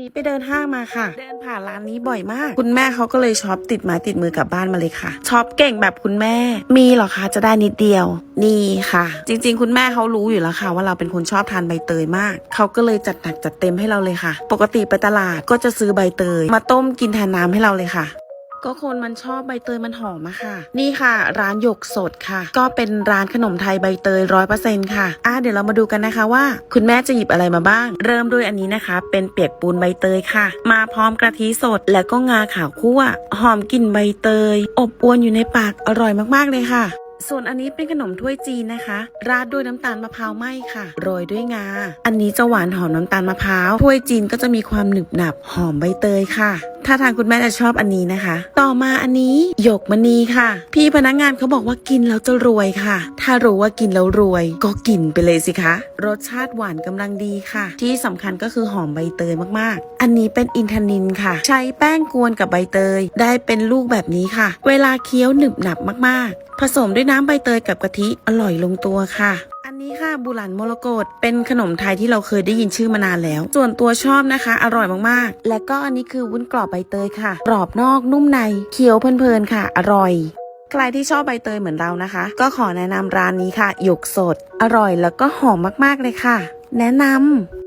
นี้ไปเดินห้างมาค่ะ เดินผ่านร้านนี้บ่อยมาก คุณแม่เขาก็เลยช็อปติดไม้ติดมือกลับบ้านมาเลยค่ะช็อปเก่งแบบคุณแม่ มีหรอคะจะได้นิดเดียว นี่ค่ะ จริง ๆ คุณแม่เขารู้อยู่แล้วค่ะ ว่าเราเป็นคนชอบทานใบเตยมากเขาก็เลยจัดหนักจัดเต็มให้เราเลยค่ะ ปกติไปตลาดก็จะซื้อใบเตย มาต้มกินแทนน้ำให้เราเลยค่ะ ก็คนมันชอบใบเตยมันหอมอะค่ะ นี่ค่ะ ร้านหยกสดค่ะ ก็เป็นร้านขนมไทยใบเตยร้อยเปอร์เซ็นค่ะอะเดี๋ยวเรามาดูกันนะคะว่า คุณแม่จะหยิบอะไรมาบ้าง เริ่มด้วยอันนี้นะคะ เป็นเปียกปูนใบเตยค่ะ มาพร้อมกะทิสดแล้วก็งาขาวคั่ว หอมกลิ่นใบเตย อบอวนอยู่ในปากอร่อยมากๆเลยค่ะส่วนอันนี้เป็นขนมถ้วยจีนนะคะ ราดด้วยน้ำตาลมะพร้าวไหมค่ะ โรยด้วยงา อันนี้จะหวานหอมน้ำตาลมะพร้าว ถ้วยจีนก็จะมีความหนึบหนับหอมใบเตยค่ะ ถ้าทางคุณแม่จะชอบอันนี้นะคะ ต่อมาอันนี้หยกมณีค่ะ พี่พนักงานเขาบอกว่ากินแล้วจะรวยค่ะ ถ้ารู้ว่ากินแล้วรวย ก็กินไปเลยสิคะ รสชาติหวานกำลังดีค่ะ ที่สำคัญก็คือหอมใบเตยมากๆ อันนี้เป็นอินทนินค่ะ ใช้แป้งกวนกับใบเตย ได้เป็นลูกแบบนี้ค่ะ เวลาเคี้ยวหนึบหนับมากๆ ผสมด้วยน้ำใบเตยกับกะทิอร่อยลงตัวค่ะ ค่ะบุหลันโมโลกตเป็นขนมไทยที่เราเคยได้ยินชื่อมานานแล้ว ส่วนตัวชอบนะคะ อร่อยมากๆ และก็อันนี้คือวุ้นกรอบใบเตยค่ะกรอบนอกนุ่มในเคี้ยวเพลินๆค่ะ อร่อยใครที่ชอบใบเตยเหมือนเรานะคะ ก็ขอแนะนำร้านนี้ค่ะหยกสด อร่อยแล้วก็หอมมากๆเลยค่ะ แนะนำ